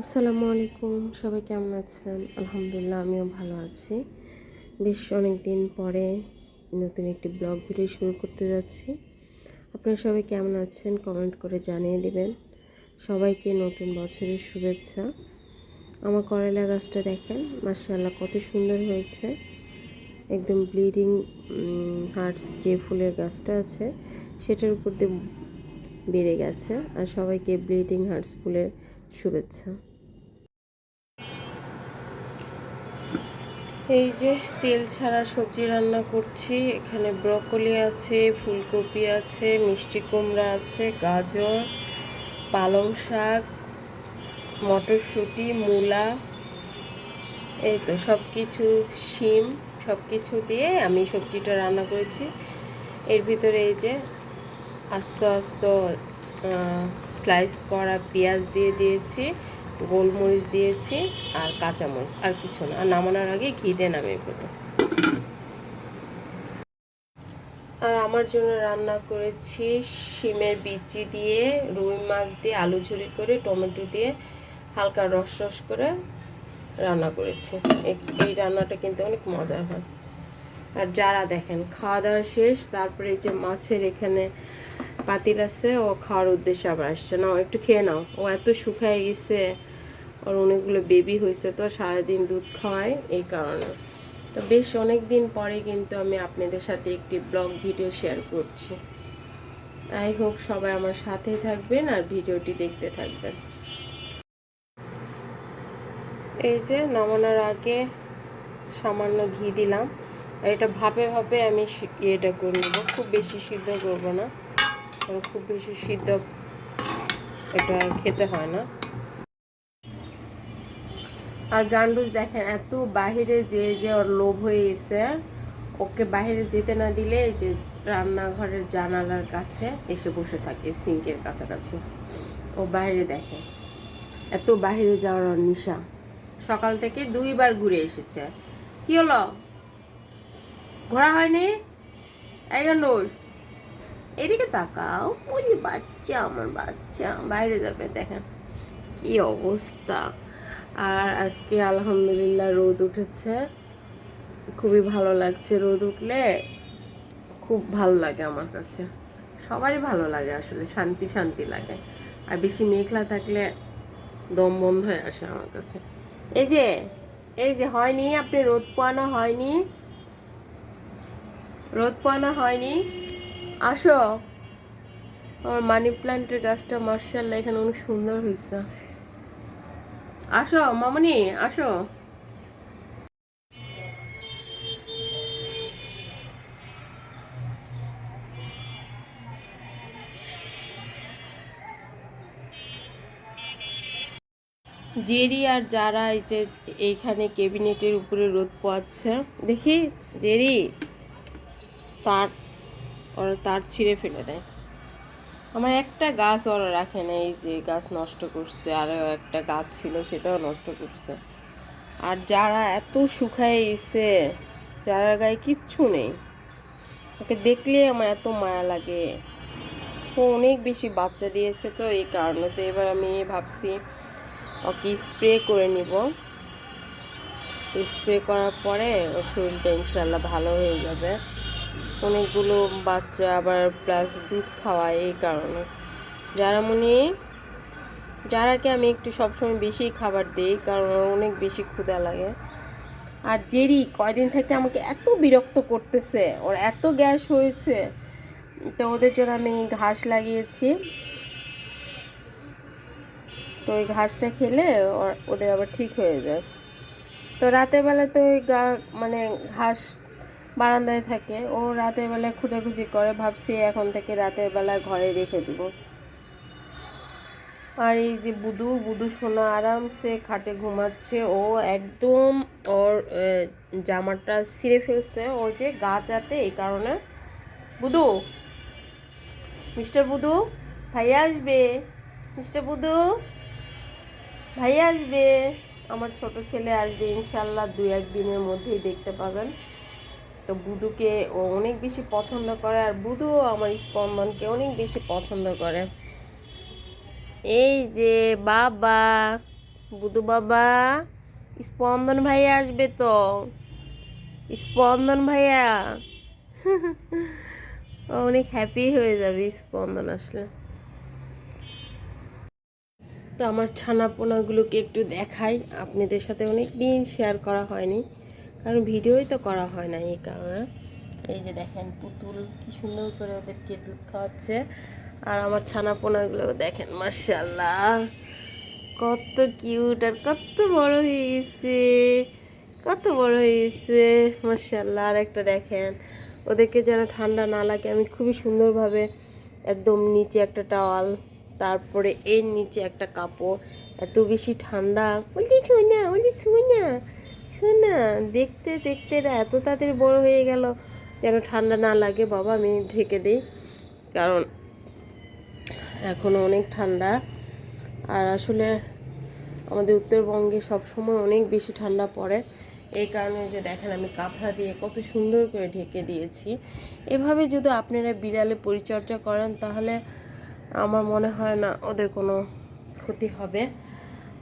আসসালামু আলাইকুম, সবাই কেমন আছেন? আলহামদুলিল্লাহ, আমিও ভালো আছি। বেশ অনেক দিন পরে নতুন একটি ব্লগ ভিডিও শুরু করতে যাচ্ছি। আপনারা সবাই কেমন আছেন? কমেন্ট করে জানিয়ে দিবেন। সবাইকে নতুন বছরের শুভেচ্ছা। আমার করলা গাছটা দেখেন মার্শাল্লাহ কত সুন্দর হয়েছে। একদম ব্লিডিং হার্টস যে ফুলের গাছটা আছে, সেটার উপর দিয়ে বেড়ে গেছে। আর সবাইকে ব্লিডিং হার্টস ফুলের শুভেচ্ছা। এই যে তেল ছাড়া সবজি রান্না করছি। এখানে ব্রকলি আছে, ফুলকপি আছে, মিষ্টি কুমড়া আছে, গাজর, পালং শাক, মটরশুঁটি, মূলা। এই তো সব কিছু শিম সব কিছু দিয়ে আমি সবজিটা রান্না করেছি। এর ভিতরে এই যে আস্ত আস্ত স্লাইস করা পেঁয়াজ দিয়ে দিয়েছি। গোলমরিচ দিয়েছি আর কাঁচামরিচ, আর কিছু না। আর নামানোর আগে ঘি দিয়ে নামিয়ে ফেলো আর আমার জন্য রান্না করেছি শিমের বিচি দিয়ে, রুই মাছ দিয়ে, আলু ঝুরি করে, টমেটো দিয়ে হালকা রস রস করে রান্না করেছি। এই রান্নাটা কিন্তু অনেক মজার হয়। আর যারা দেখেন, খাওয়া দাওয়া শেষ, তারপরে এই যে মাছের এখানে পাতিল আছে, ও খাওয়ার উদ্দেশ্যে আবার আসছে। না একটু খেয়ে নাও। ও এত শুকায় গেছে, ওর অনেকগুলো বেবি হয়েছে তো, সারাদিন দুধ খাওয়ায়, এই কারণে। তো বেশ অনেক দিন পরে কিন্তু আমি আপনাদের সাথে একটি ব্লগ ভিডিও শেয়ার করছি। আই হোপ সবাই আমার সাথে থাকবেন আর ভিডিওটি দেখতে থাকবেন। এই যে নামানোর আগে সামান্য ঘি দিলাম। আর এটা ভাবে ভাবে আমি ইয়েটা করে নেব। খুব বেশি সিদ্ধ করব না। কারণ খুব বেশি সিদ্ধ এটা খেতে হয় না। আর গান্ডুস দেখেন, এত বাহিরে যে যে ওর লোভ হয়ে গেছে, ওকে বাহিরে যেতে না দিলে যে রান্নাঘরের জানালার কাছে এসে বসে থাকে, সিঙ্কের কাছাকাছি। ও বাইরে দেখে, এত বাহিরে যাওয়ার ওর নিশা। সকাল থেকে দুইবার ঘুরে এসেছে। কি হলো? ঘোরা হয়নি? এই গান্ডুস? এদিকে তাকাও ওই বাচ্চা আমার, বাচ্চা। বাইরে যাবে, দেখেন কি অবস্থা। আর আজকে আলহামদুলিল্লাহ রোদ উঠেছে। খুবই ভালো লাগছে রোদ উঠলে। খুব ভালো লাগে আমার কাছে। সবারই ভালো লাগে আসলে, শান্তি শান্তি লাগে। আর বেশি মেঘলা থাকলে দম বন্ধ হয়ে আসে আমার কাছে। এই যে এই যে, হয়নি, আপনি রোদ পোয়ানো হয়নি? রোদ পোয়ানো হয়নি? আসো। আমার মানি প্ল্যান্টের গাছটা মার্শাল্লাহ এখানে অনেক সুন্দর হয়েছে। আসো, মামনি, আসো। জেরি আর যারা এই যে এইখানে ক্যাবিনেটের উপরে রোদ পোয়াচ্ছে, দেখি, জেরি, তার ওরা তার ছিঁড়ে ফেলে দেয়। আমার একটা গাছ ওরা রাখে না এই যে গাছ নষ্ট করছে আরও একটা গাছ ছিল সেটাও নষ্ট করছে। আর যারা এত শুকায় এসে যারা গায়ে কিচ্ছু নেই, ওকে দেখলে আমার এত মায়া লাগে। ও অনেক বেশি বাচ্চা দিয়েছে তো, এই কারণে তো এবার আমি ভাবছি ওকে স্প্রে করে নিব। স্প্রে করার পরে ওর শরীরটা ইনশাল্লাহ ভালো হয়ে যাবে। অনেকগুলো বাচ্চা আবার প্লাস দুধ খাওয়ায় এই কারণে। যারা মনে যারাকে আমি একটু সবসময় বেশি খাবার দিই কারণ অনেক বেশি ক্ষুধা লাগে। আর জেরি কয়দিন থেকে আমাকে এত বিরক্ত করতেছে, ওর এত গ্যাস হয়েছে। তো ওদের জন্য আমি ঘাস লাগিয়েছি। তো ওই ঘাসটা খেলে ওদের আবার ঠিক হয়ে যায়। তো রাতের বেলা তো ওই গা মানে ঘাস বারান্দায় থাকে। ও রাতের বেলায় খোঁজাখুঁজি করে, ভাবছি এখন থেকে রাতের বেলায় ঘরে রেখে দেবো। আর এই যে বুধু বুধু সোনা আরামসে খাটে ঘুমাচ্ছে। ও একদম ওর জামাটা ছিঁড়ে ফেলছে। ও যে গা চাটে এই কারণে। বুধু মিস্টার বুধু ভাইয়া আসবে? মিস্টার বুধু ভাইয়া আসবে? আমার ছোট ছেলে আসবে, ইনশাল্লাহ দু একদিনের মধ্যেই দেখতে পাবেন। তো বুধুকে ও অনেক বেশি পছন্দ করে আর বুধুও আমার স্পন্দনকে অনেক বেশি পছন্দ করে। এই যে বাবা বুধু বাবা, স্পন্দন ভাইয়া আসবে তো। স্পন্দন ভাইয়া। অনেক হ্যাপি হয়ে যাবে স্পন্দন আসলে। তো আমার ছানা পোনাগুলোকে একটু দেখাই। আপনাদের সাথে অনেক দিন শেয়ার করা হয়নি। কারণ ভিডিওই তো করা হয় না এই কারণে। এই যে দেখেন পুতুল, কি সুন্দর করে ওদেরকে দুধ খাওয়াচ্ছে। আর আমার ছানা পোনাগুলো দেখেন মার্শাল্লাহ কত কিউট আর কত বড় হয়েছে কত বড় হয়েছে মার্শাল্লাহ আর একটা দেখেন, ওদেরকে যেন ঠান্ডা না লাগে, আমি খুবই সুন্দরভাবে একদম নিচে একটা টাওয়াল, তারপরে এর নিচে একটা কাপড়, এত বেশি ঠান্ডা, বলছি শোনা বলছি শোনা শোনা দেখতে দেখতে এরা এত তাড়াতাড়ি বড় হয়ে গেল যেন ঠান্ডা না লাগে। বাবা, আমি ঢেকে দিই। কারণ এখনও অনেক ঠান্ডা। আর আসলে আমাদের উত্তরবঙ্গে সবসময় অনেক বেশি ঠান্ডা পড়ে। এই কারণে যে দেখেন আমি কাঁথা দিয়ে কত সুন্দর করে ঢেকে দিয়েছি। এভাবে যদি আপনারা বিড়ালে পরিচর্যা করেন, তাহলে আমার মনে হয় না ওদের কোনো ক্ষতি হবে।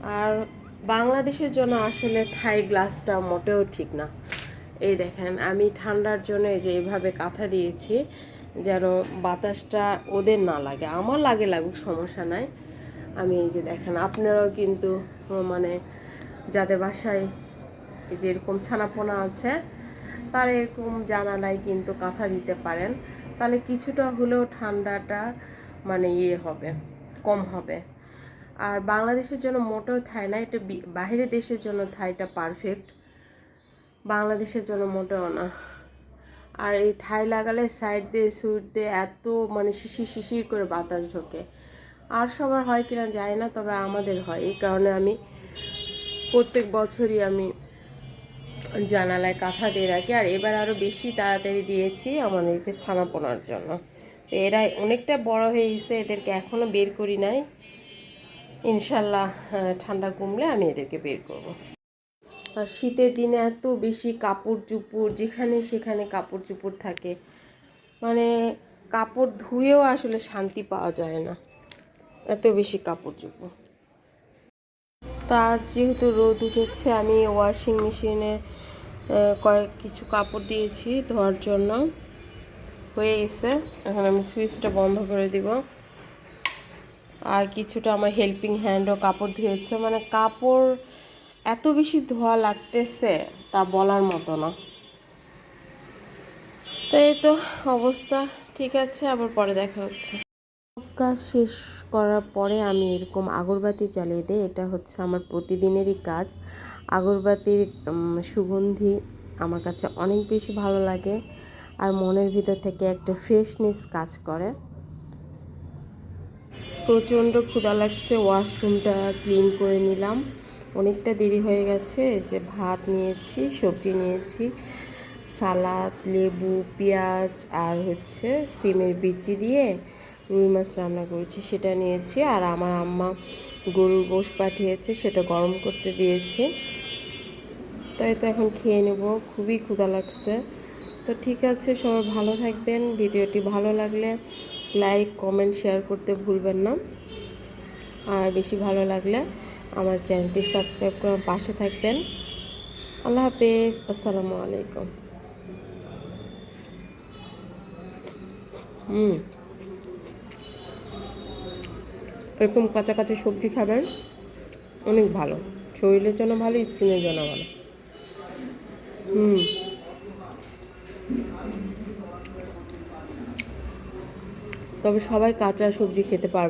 আর বাংলাদেশের জন্য আসলে থাই গ্লাসটা মোটেও ঠিক না। এই দেখেন, আমি ঠান্ডার জন্য এই যে এইভাবে কাঁথা দিয়েছি, যেন বাতাসটা ওদের না লাগে। আমার লাগে লাগুক, সমস্যা নাই। আমি এই যে দেখেন, আপনারাও কিন্তু মানে যাদের বাসায় যে এরকম ছানাপোনা আছে, তার এরকম জানালায় কিন্তু কাঁথা দিতে পারেন। তাহলে কিছুটা হলেও ঠান্ডাটা মানে ইয়ে হবে, কম হবে। আর বাংলাদেশের জন্য মোটেও থাই না, এটা বি- বাইরের দেশের জন্য থাইটা পারফেক্ট বাংলাদেশের জন্য মোটেও না। আর এই থাই লাগালে সাইড দিয়ে সুইট দিয়ে এত মানে শিশির শিশির করে বাতাস ঢোকে। আর সবার হয় কিনা যায় না, তবে আমাদের হয়। এই কারণে আমি প্রত্যেক বছরই আমি জানালায় কাঁথা দিয়ে রাখি। আর এবার আরও বেশি তাড়াতাড়ি দিয়েছি আমাদের যে ছানাপোনার জন্য। তো এরা অনেকটা বড় হয়ে গেছে, এদেরকে এখনও বের করি নাই। ইনশাল্লাহ ঠান্ডা কমলে আমি এদেরকে বের করব। আর শীতের দিনে এত বেশি কাপড় চুপড় যেখানে সেখানে কাপড় চুপড় থাকে মানে কাপড় ধুয়েও আসলে শান্তি পাওয়া যায় না, এত বেশি কাপড় চুপড় তা যেহেতু রোদ উঠেছে, আমি ওয়াশিং মেশিনে কয়েক কিছু কাপড় দিয়েছি ধোয়ার জন্য। হয়ে গেছে, এখন আমি সুইচটা বন্ধ করে দিব। আর কিছুটা আমার হেল্পিং হ্যান্ডও কাপড় ধুয়েছে। মানে কাপড় এত বেশি ধোয়া লাগতেছে তা বলার মতো না। তো এই তো অবস্থা, ঠিক আছে, আবার পরে দেখা হচ্ছে। কাজ শেষ করার পরে আমি এরকম আগরবাতি জ্বালিয়ে দিই, এটা হচ্ছে আমার প্রতিদিনেরই কাজ। আগরবাতির সুগন্ধি আমার কাছে অনেক বেশি ভালো লাগে, আর মনের ভিতর থেকে একটা ফ্রেশনেস কাজ করে। প্রচণ্ড ক্ষুধা লাগছে, ওয়াশরুমটা ক্লিন করে নিলাম। অনেকটা দেরি হয়ে গেছে যে ভাত নিয়েছি, সবজি নিয়েছি, সালাদ, লেবু, পেঁয়াজ আর হচ্ছে সিমের বিচি দিয়ে রুই মাছ রান্না করেছি, সেটা নিয়েছি। আর আমার আম্মা গরুর গোশ পাঠিয়েছে, সেটা গরম করতে দিয়েছি। তাই তো এখন খেয়ে নেব, খুবই ক্ষুধা লাগছে। তো ঠিক আছে, সবাই ভালো থাকবেন, ভিডিওটি ভালো লাগলে লাইক কমেন্ট শেয়ার করতে ভুলবেন না। আর বেশি ভালো লাগলে আমার চ্যানেলটি সাবস্ক্রাইব করে পাশে থাকবেন। আল্লাহ হাফেজ, আসসালামু আলাইকুম। হুম। এরকম কাঁচা কাঁচা সবজি খাবেন, অনেক ভালো। শরীরের জন্য ভালো, স্কিনের জন্য ভালো। হুম। তবে সবাই কাঁচা সবজি খেতে পারবে।